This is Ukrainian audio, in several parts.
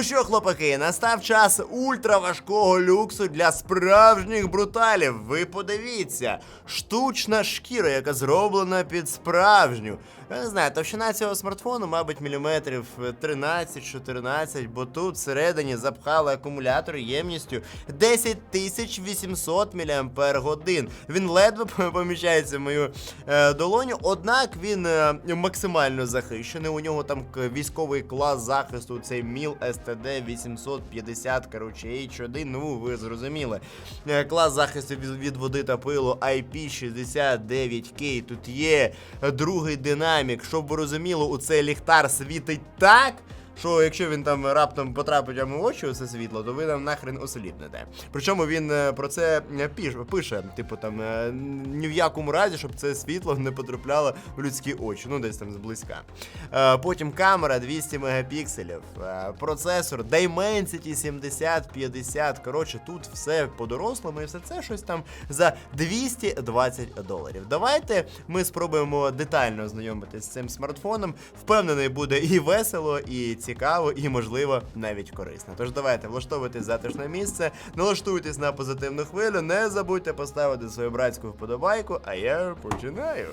Ну що, хлопаки, настав час ультраважкого люксу для справжніх бруталів. Ви подивіться, штучна шкіра, яка зроблена під справжню. Я не знаю, товщина цього смартфону, мабуть, міліметрів 13-14, бо тут всередині запхали акумулятор ємністю 10800 мАч. Він ледве поміщається в мою е, долоню, однак він е, максимально захищений. У нього там військовий клас захисту, цей МІЛ STD 850, коротше, H1, ну ви зрозуміли. Е, Клас захисту від, води та пилу IP69K. Тут є другий динамік. Щоб ви розуміли, у цей ліхтар світить так. Що якщо він там раптом потрапить вам в очі усе світло, то ви там нахрен осліпнете. Причому він е, про це е, пише, типу там е, ні в якому разі, щоб це світло не потрапляло в людські очі, ну десь там зблизька. Потім камера 200 мегапікселів, процесор Dimensity 7050. Коротше, тут все по-дорослому і все це щось там за 220 доларів. Давайте ми спробуємо детально ознайомитися з цим смартфоном. Впевнений, буде і весело, і цікаво, і можливо навіть корисно. Тож давайте влаштовуйтесь затишне місце, налаштуйтесь на позитивну хвилю, не забудьте поставити свою братську вподобайку, а я починаю.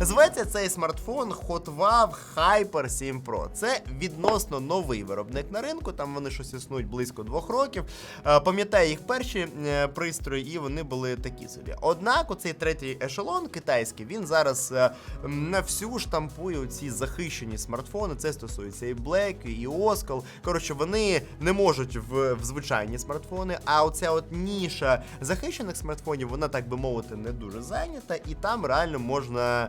Зветься цей смартфон Hotwav Hyper 7 Pro. Це відносно новий виробник на ринку. Там вони щось існують близько двох років. Е, Пам'ятаю їх перші е, пристрої, і вони були такі собі. Однак, оцей третій ешелон китайський, він зараз е, на всю штампує ці захищені смартфони. Це стосується і Black, і Oskal. Коротше, вони не можуть в, в звичайні смартфони. А оця от ніша захищених смартфонів, вона так би мовити, не дуже зайнята, і там реально можна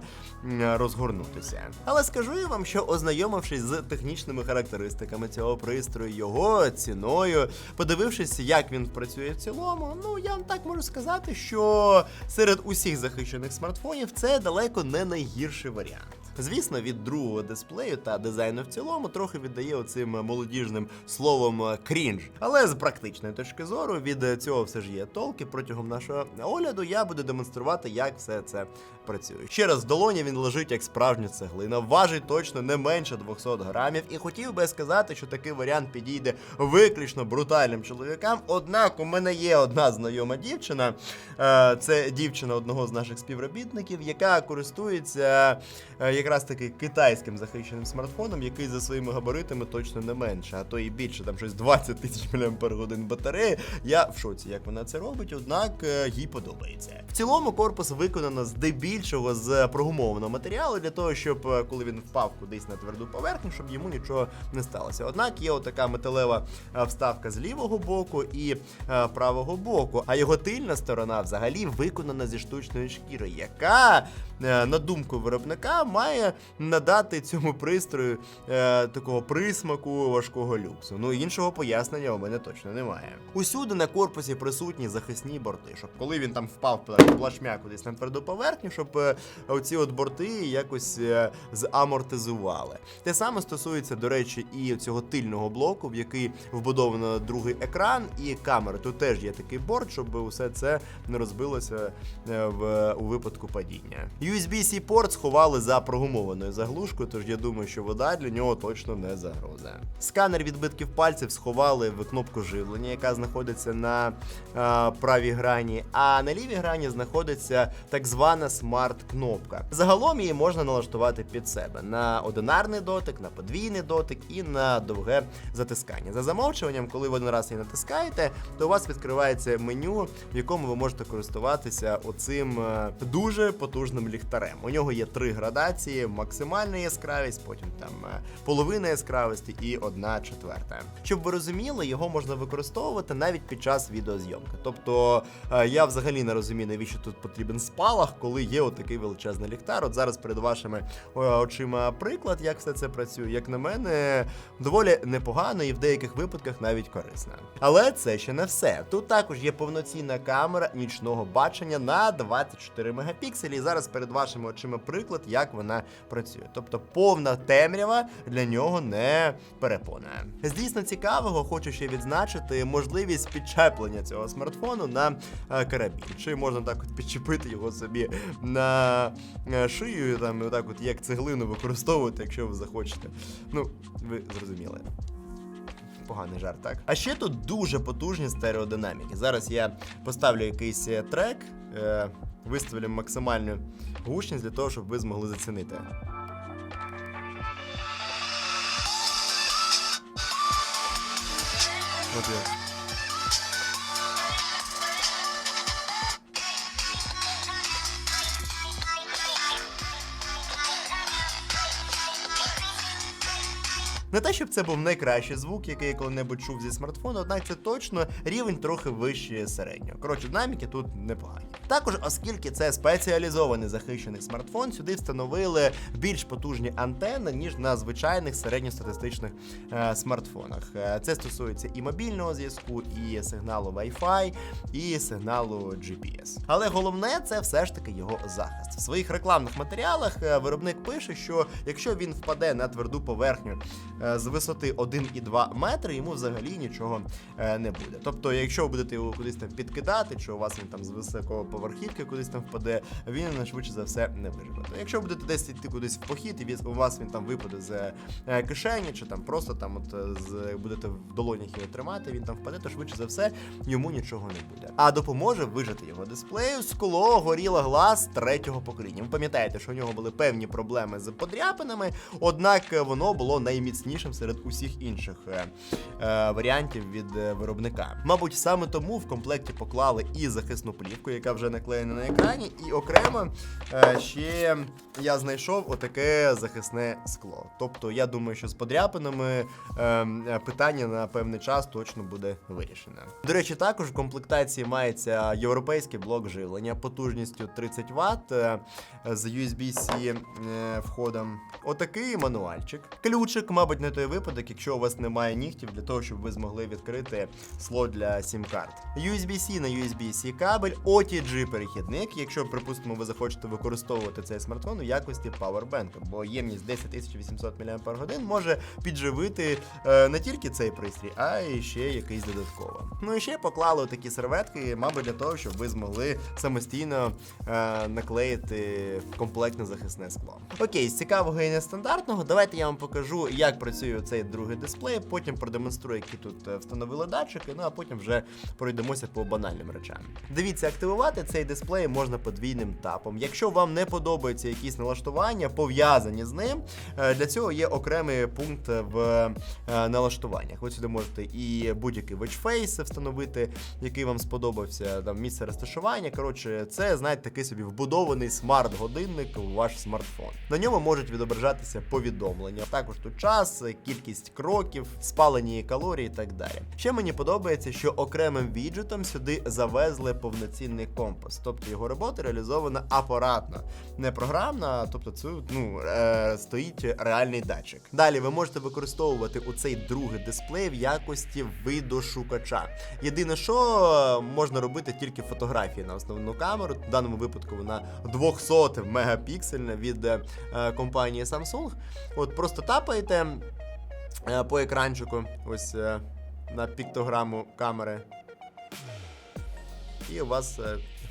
розгорнутися. Але скажу я вам, що ознайомившись з технічними характеристиками цього пристрою, його ціною, подивившись, як він працює в цілому, ну я вам так можу сказати, що серед усіх захищених смартфонів це далеко не найгірший варіант. Звісно, від другого дисплею та дизайну в цілому трохи віддає оцим молодіжним словом е, крінж. Але з практичної точки зору від цього все ж є толки. Протягом нашого огляду я буду демонструвати, як все це працює. Ще раз долоні він лежить як справжня цеглина, важить точно не менше 200 грамів. І хотів би сказати, що такий варіант підійде виключно брутальним чоловікам. Однак у мене є одна знайома дівчина. е, Це дівчина одного з наших співробітників, яка користується якраз таки китайським захищеним смартфоном, який за своїми габаритами точно не менше, а то і більше, там щось 20 тисяч мАч батареї. Я в шоці, як вона це робить, однак е, їй подобається. В цілому корпус виконано здебільшого з прогумованого матеріалу для того, щоб е, коли він впав кудись на тверду поверхню, щоб йому нічого не сталося. Однак є отака металева е, вставка з лівого боку і е, правого боку. А його тильна сторона взагалі виконана зі штучної шкіри, яка, е, на думку виробника, має надати цьому пристрою е, такого присмаку важкого люксу. Ну іншого пояснення у мене точно немає. Усюди на корпусі присутні захисні борти, щоб коли він там впав плашмя кудись на тверду поверхню, щоб е, оці от борти якось е, замортизували. Те саме стосується, до речі, і цього тильного блоку, в який вбудовано другий екран і камери. Тут теж є такий борт, щоб усе це не розбилося е, в у випадку падіння. USB-C порт сховали за прогумованою заглушкою, тож я думаю, що вода для нього точно не загроза. Сканер відбитків пальців сховали в кнопку живлення, яка знаходиться на е, правій грані, а на лівій грані знаходиться так звана смарт-кнопка. Загалом її можна налаштувати під себе на одинарний дотик, на подвійний дотик і на довге затискання. За замовчуванням, коли ви один раз її натискаєте, то у вас відкривається меню, в якому ви можете користуватися оцим е, дуже потужним ліхтарем. У нього є три градації: максимальна яскравість, потім там е, половина яскравості і одна четверта. Щоб ви розуміли, його можна використовувати навіть під час відеозйомки. Тобто е, я взагалі не розумію, навіщо тут потрібен спалах, коли є отакий величезний ліхтар. От зараз перед вашими е, очима приклад, як все це працює. Як на мене, доволі непогано і в деяких випадках навіть корисно. Але це ще не все. Тут також є повноцінна камера нічного бачення на 24 мегапікселі. І зараз перед вашими очима приклад, як вона працює. Тобто повна темрява для нього не перепона. З дійсно цікавого хочу ще відзначити можливість підчеплення цього смартфону на е, карабін. Чи можна так от підчепити його собі на е, шию, і там і от як цеглину використовувати, якщо ви захочете. Ну, ви зрозуміли. Поганий жарт, так. А ще тут дуже потужні стереодинаміки. Зараз я поставлю якийсь е, трек, виставлю максимальну гучність для того, щоб ви змогли зацінити. От я. Не те, щоб це був найкращий звук, який я коли-небудь чув зі смартфону, однак це точно рівень трохи вище середнього. Коротше, динаміки тут непогані. Також, оскільки це спеціалізований захищений смартфон, сюди встановили більш потужні антени, ніж на звичайних середньостатистичних е, смартфонах. Е, це стосується і мобільного зв'язку, і сигналу Wi-Fi, і сигналу GPS. Але головне це все ж таки його захист. В своїх рекламних матеріалах е, виробник пише, що якщо він впаде на тверду поверхню е, з висоти 1,2 метри, йому взагалі нічого не буде. Тобто, якщо ви будете його кудись там підкидати, чи у вас він там з високого поверхівки кудись там впаде, він швидше за все не виживе. Якщо будете десь йти кудись в похід, і у вас він там випаде з е, кишені, чи там просто там от е, з будете в долонях його тримати, він там впаде, то швидше за все йому нічого не буде. А допоможе вижити його дисплею скло горіла глаз третього покоління. Ви пам'ятаєте, що у нього були певні проблеми з подряпинами, однак е, воно було найміцнішим серед усіх інших е, е, варіантів від виробника. Мабуть, саме тому в комплекті поклали і захисну плівку, яка вже наклеєна на екрані, і окремо е, ще я знайшов отаке захисне скло. Тобто, я думаю, що з подряпинами е, е, питання на певний час точно буде вирішене. До речі, також в комплектації мається європейський блок живлення потужністю 30 Вт е, з USB-C входом. Отакий мануальчик. Ключик, мабуть, не той випадок, якщо у вас немає нігтів, для того, щоб ви змогли відкрити слот для сім-карт. USB-C на USB-C кабель, OTG перехідник, якщо, припустимо, ви захочете використовувати цей смартфон у якості Powerbank, бо ємність 10800 мАч може підживити е, не тільки цей пристрій, а й ще якийсь додатково. Ну і ще поклали такі серветки, мабуть, для того, щоб ви змогли самостійно е, наклеїти комплектне захисне скло. Окей, з цікавого і нестандартного, давайте я вам покажу, як працює цей другий дисплей, потім продемонструю, які тут е, встановили датчики, ну а потім вже пройдемося по банальним речам. Дивіться, активувати цей дисплей можна подвійним тапом. Якщо вам не подобаються якісь налаштування, пов'язані з ним, е, для цього є окремий пункт в е, налаштуваннях. Ви сюди можете і будь-який face встановити, який вам сподобався, там місце розташування. Коротше, це знаєте, такий собі вбудований смарт-годинник у ваш смартфон. На ньому можуть відображатися повідомлення. Також тут час, кількість кроків, спалені калорії і так далі. Ще мені подобається, що окремим віджитом сюди завезли повноцінний компас, тобто його робота реалізована апаратно, не програмно, тобто це ну, е, стоїть реальний датчик. Далі ви можете використовувати у цей другий дисплей в якості видошукача. Єдине, що е, можна робити тільки фотографії на основну камеру. В даному випадку вона 200 мегапіксельна від е, е, компанії Samsung. От просто тапаєте е, по екранчику, ось е, на піктограму камери. І у вас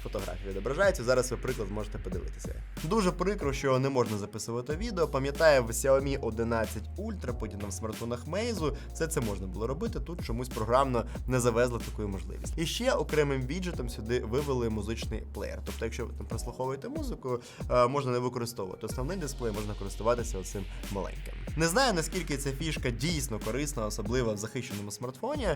фотографії відображаються. Зараз ви приклад можете подивитися. Дуже прикро, що не можна записувати відео. Пам'ятаю, в Xiaomi 11 Ultra, потім на смартфонах Meizu, все це можна було робити. Тут чомусь програмно не завезли таку можливість. І ще окремим віджитом сюди вивели музичний плеєр. Тобто, якщо ви там прослуховуєте музику, е, можна не використовувати основний дисплей, можна користуватися оцим маленьким. Не знаю наскільки ця фішка дійсно корисна, особливо в захищеному смартфоні.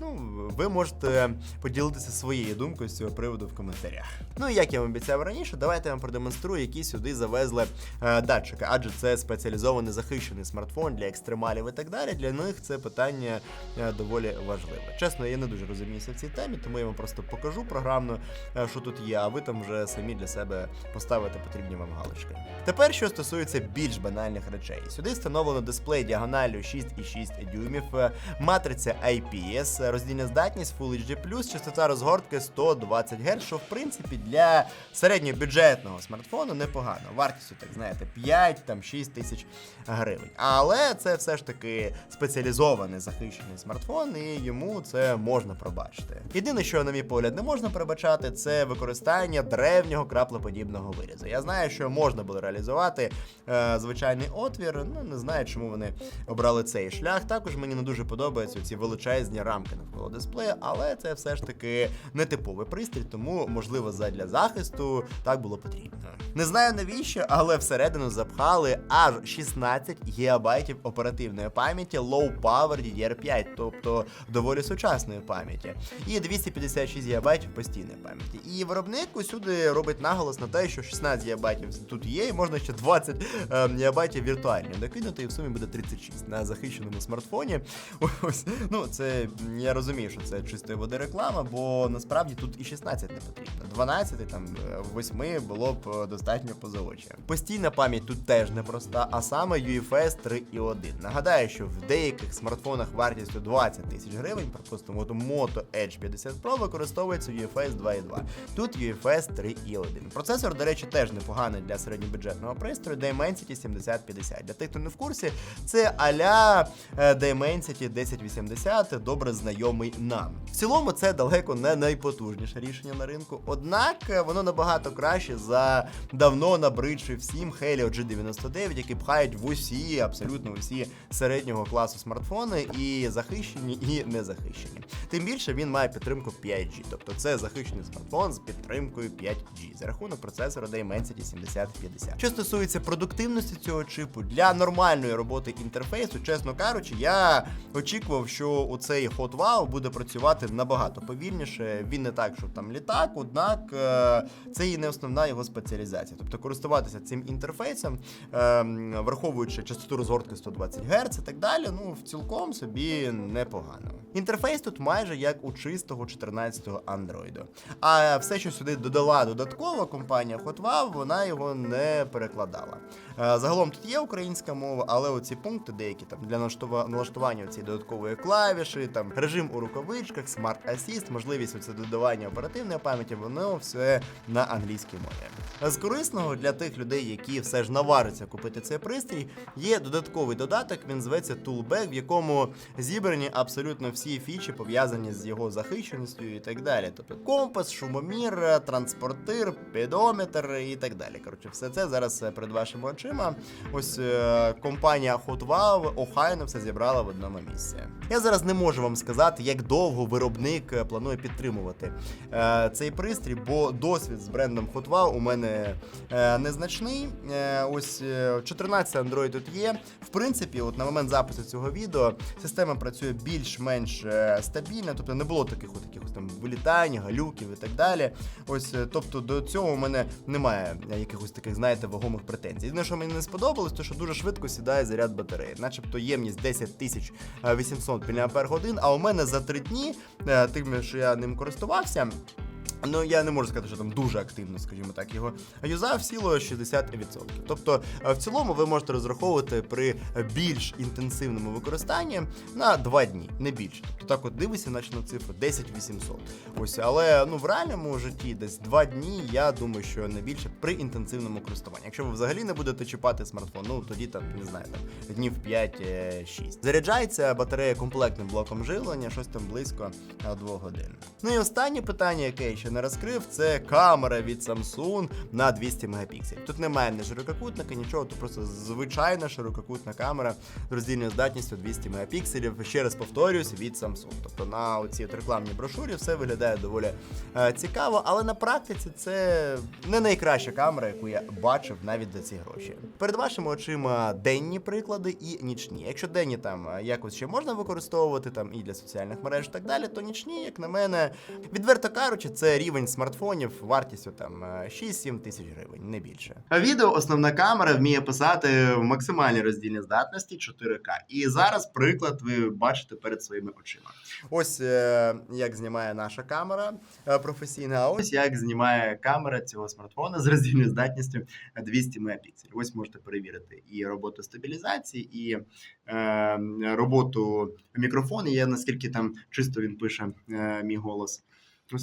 Ну, ви можете поділитися своєю думкою з цього приводу в коментарях. Ну і як я вам обіцяв раніше, давайте я вам продемонструю, які сюди завезли е, датчики, адже це спеціалізований захищений смартфон для екстремалів і так далі. Для них це питання е, доволі важливе. Чесно, я не дуже розуміюся в цій темі, тому я вам просто покажу програмно, е, що тут є, а ви там вже самі для себе поставите потрібні вам галочки. Тепер, що стосується більш банальних речей, сюди встановлено дисплей діагоналю 6,6 дюймів, е, матриця IPS, роздільна здатність Full HD+, частота розгортки 120 Гц, що в принципі для середньобюджетного смартфону непогано. Вартістю, так знаєте, 5-6 тисяч гривень. Але це все ж таки спеціалізований захищений смартфон, і йому це можна пробачити. Єдине, що, на мій погляд, не можна пробачати, це використання древнього краплоподібного вирізу. Я знаю, що можна було реалізувати е, звичайний отвір. Ну не знаю, чому вони обрали цей шлях. Також мені не дуже подобаються ці величезні рамки навколо дисплея, але це все ж таки не типовий пристрій, тому можливо задля захисту так було потрібно. Не знаю навіщо, але всередину запхали аж 16 гігабайтів оперативної пам'яті Low Power DDR5, тобто доволі сучасної пам'яті, і 256 гігабайтів постійної пам'яті. І виробник усюди робить наголос на те, що 16 гігабайтів тут є, і можна ще 20 е, гігабайтів віртуальні докинути, і в сумі буде 36 на захищеному смартфоні. Ось, ну це я розумію, що це чистої води реклама, бо насправді тут і 16 не потрібно. 12, там 8 було б е, достатньо поза. Постійна пам'ять тут теж непроста, а саме UFS 3.1. Нагадаю, що в деяких смартфонах вартістю 20 тисяч гривень, припустимо, от Moto Edge 50 Pro використовується UFS 2.2. Тут UFS 3.1. Процесор, до речі, теж непоганий для середньобюджетного пристрою Dimensity 7050. Для тих, хто не в курсі, це а-ля е, Dimensity 1080, добре знайомий нам. В цілому це далеко не найпотужніше рішення на ринку, однак е, воно набагато краще за давно набридший всім Helio G99, які пхають в усі, абсолютно усі середнього класу смартфони, і захищені, і не захищені. Тим більше він має підтримку 5G, тобто це захищений смартфон з підтримкою 5G за рахунок процесора Dimensity 7050. Що стосується продуктивності цього чипу для нормальної роботи інтерфейсу, чесно кажучи, я очікував, що у цей Hot Wow буде працювати набагато повільніше. Він не так, що там літак, однак е, це і не основна його спеціалізація. Тобто користуватися цим інтерфейсом, е, враховуючи частоту розгортки 120 Гц і так далі, ну в цілком собі непогано. Інтерфейс тут майже як у чистого 14-го Android. А все, що сюди додала додатково компанія Hotwav, вона його не перекладала. Е, Загалом тут є українська мова, але оці пункти деякі там для налаштування цієї додаткової клавіші, там режим у рукавичках, Smart Assist, можливість оце додавання оперативної пам'яті, воно все на англійській мові. З корисного для тих людей, які все ж наваряться купити цей пристрій, є додатковий додаток. Він зветься Toolbag, в якому зібрані абсолютно всі фічі пов'язані з його захищеністю і так далі. Тобто компас, шумомір, транспортир, педометр і так далі. Коротше, все це зараз е, перед вашими очима. Ось е, компанія HotWow охайно все зібрала в одному місці. Я зараз не можу вам сказати, як довго виробник е, планує підтримувати цей пристрій, бо досвід з брендом HotWow у мене е, незначний. Е, ось е, 14 Android тут є. В принципі, от на момент запису цього відео система працює більш-менш е, стабільно, тобто не було таких от якихось там вилітань, галюків і так далі. Ось, е, тобто до цього у мене немає е, якихось таких, знаєте, вагомих претензій. Єдине, що мені не сподобалось, то що дуже швидко сідає заряд батареї, начебто ємність 10 тисяч е, 800 мАч, а у мене за три дні, е, тим, що я ним користувався. Ну, я не можу сказати, що там дуже активно, скажімо так, його юзав сіло 60%. Тобто, е, в цілому ви можете розраховувати при більш інтенсивному використанні на 2 дні, не більше. Тобто так от дивися, наче на цифру 10 800. Ось, але ну в реальному житті десь 2 дні, я думаю, що не більше при інтенсивному користуванні. Якщо ви взагалі не будете чіпати смартфон, ну тоді там не знаю, там днів 5-6. Заряджається батарея комплектним блоком живлення, щось там близько 2 годин. Ну і останнє питання, яке я ще не розкрив, це камера від Samsung на 200 мегапікселів. Тут немає ні ширококутника, нічого, тут просто звичайна ширококутна камера з роздільною здатністю 200 мегапікселів. Ще раз повторюсь, від Samsung. Тобто на оцій от рекламній брошурі все виглядає доволі е, цікаво, але на практиці це не найкраща камера, яку я бачив навіть за ці гроші. Перед вашими очима денні приклади і нічні. Якщо денні там е, якось ще можна використовувати там і для соціальних мереж, і так далі, то нічні, як на мене, відверто кажучи, це рівень смартфонів вартістю там е, 6-7 тисяч гривень, не більше. А відео основна камера вміє писати в максимальній роздільній здатності 4К. І зараз приклад ви бачите перед своїми очима. Ось е, як знімає наша камера е, професійна, а ось як знімає камера цього смартфона з роздільною здатністю 200 мегапікселів. Ось можете перевірити і роботу стабілізації, і е, роботу мікрофону. Є наскільки там чисто він пише е, мій голос.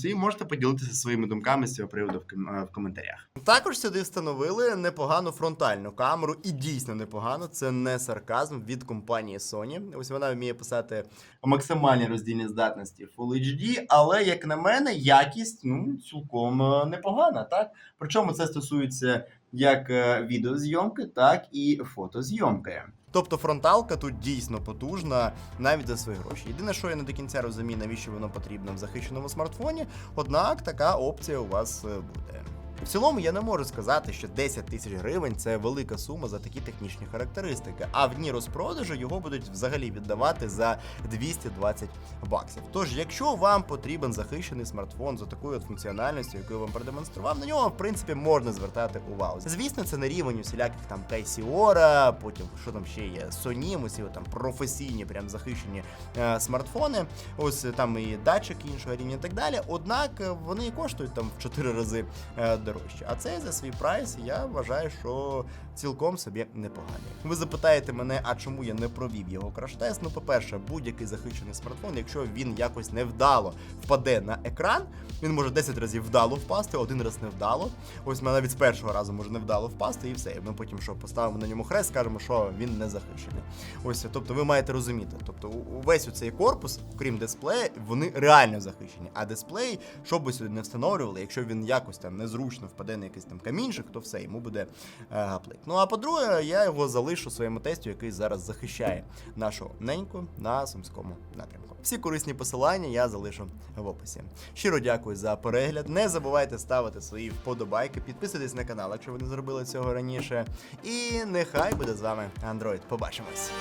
І можете поділитися своїми думками з цього приводу е, в коментарях. Також сюди встановили непогану фронтальну камеру, і дійсно непогано. Це не сарказм від компанії Sony. Ось вона вміє писати максимальні роздільні здатності Full HD, але як на мене, якість ну цілком е, непогана. Так причому це стосується як е, відеозйомки, так і фотозйомки. Тобто фронталка тут дійсно потужна навіть за свої гроші. Єдине, що я не до кінця розумію, навіщо воно потрібно в захищеному смартфоні, однак така опція у вас е, буде. В цілому я не можу сказати, що 10 тисяч гривень це велика сума за такі технічні характеристики. А в дні розпродажу його будуть взагалі віддавати за 220 баксів. Тож, якщо вам потрібен захищений смартфон за такою от функціональністю, яку я вам продемонстрував, на нього в принципі можна звертати увагу. Звісно, це на рівень усіляких там Кейсіора, потім що там ще є, Sony, усі там професійні, прям захищені е, смартфони. Ось там і датчики іншого рівня і так далі. Однак вони коштують там в 4 рази е, дорожче. А цей за свій прайс я вважаю, що цілком собі непоганий. Ви запитаєте мене, а чому я не провів його краш-тест? Ну, по-перше, будь-який захищений смартфон, якщо він якось невдало впаде на екран, він може 10 разів вдало впасти, один раз невдало. Ось мене навіть з першого разу може невдало впасти, і все. Ми потім що поставимо на ньому хрест, скажемо, що він не захищений. Ось, тобто, ви маєте розуміти. Тобто, увесь цей корпус, крім дисплея, вони реально захищені. А дисплей, що би сюди не встановлювали, якщо він якось там незручно впаде на якийсь там камінчик, то все, йому буде е, гаплик. Ну а по-друге, я його залишу своєму тестю, який зараз захищає нашу неньку на сумському напрямку. Всі корисні посилання я залишу в описі. Щиро дякую за перегляд. Не забувайте ставити свої вподобайки, підписуйтесь на канал, якщо ви не зробили цього раніше. І нехай буде з вами Android. Побачимось.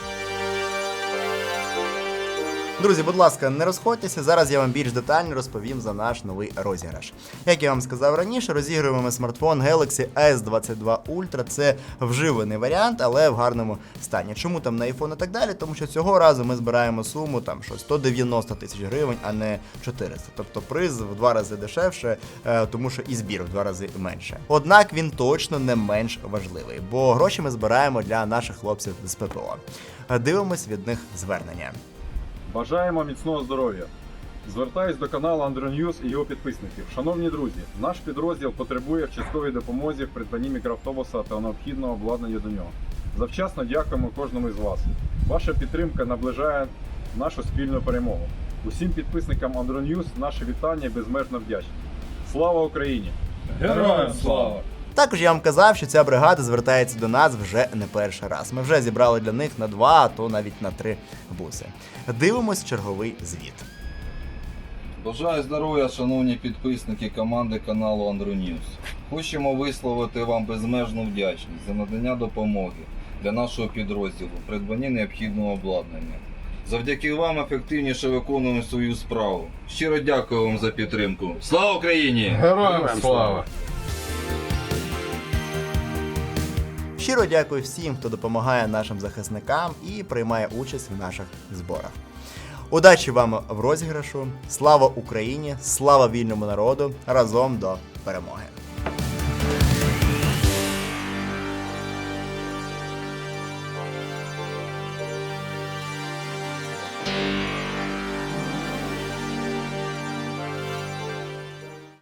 Друзі, будь ласка, не розходьтеся. Зараз я вам більш детально розповім за наш новий розіграш. Як я вам сказав раніше, розігруємо ми смартфон Galaxy S22 Ultra. Це вживаний варіант, але в гарному стані. Чому там на iPhone і так далі? Тому що цього разу ми збираємо суму там що 190 тисяч гривень, а не 400. Тобто приз в два рази дешевше, е, тому що і збір в два рази менше. Однак він точно не менш важливий, бо гроші ми збираємо для наших хлопців з ППО. Е, Дивимось від них звернення. Бажаємо міцного здоров'я. Звертаюсь до каналу Andronews і його підписників. Шановні друзі, наш підрозділ потребує в частковій допомозі в придбанні мікроавтобуса та необхідного обладнання до нього. Завчасно дякуємо кожному із вас. Ваша підтримка наближає нашу спільну перемогу. Усім підписникам Andronews наше вітання і безмежна вдячність. Слава Україні! Героям слава! Також я вам казав, що ця бригада звертається до нас вже не перший раз. Ми вже зібрали для них на два, а то навіть на три буси. Дивимось черговий звіт. Бажаю здоров'я, шановні підписники команди каналу Andronews. Хочемо висловити вам безмежну вдячність за надання допомоги для нашого підрозділу в придбанні необхідного обладнання. Завдяки вам ефективніше виконуємо свою справу. Щиро дякую вам за підтримку. Слава Україні! Героям слава! Щиро дякую всім, хто допомагає нашим захисникам і приймає участь в наших зборах. Удачі вам в розіграшу! Слава Україні! Слава вільному народу! Разом до перемоги!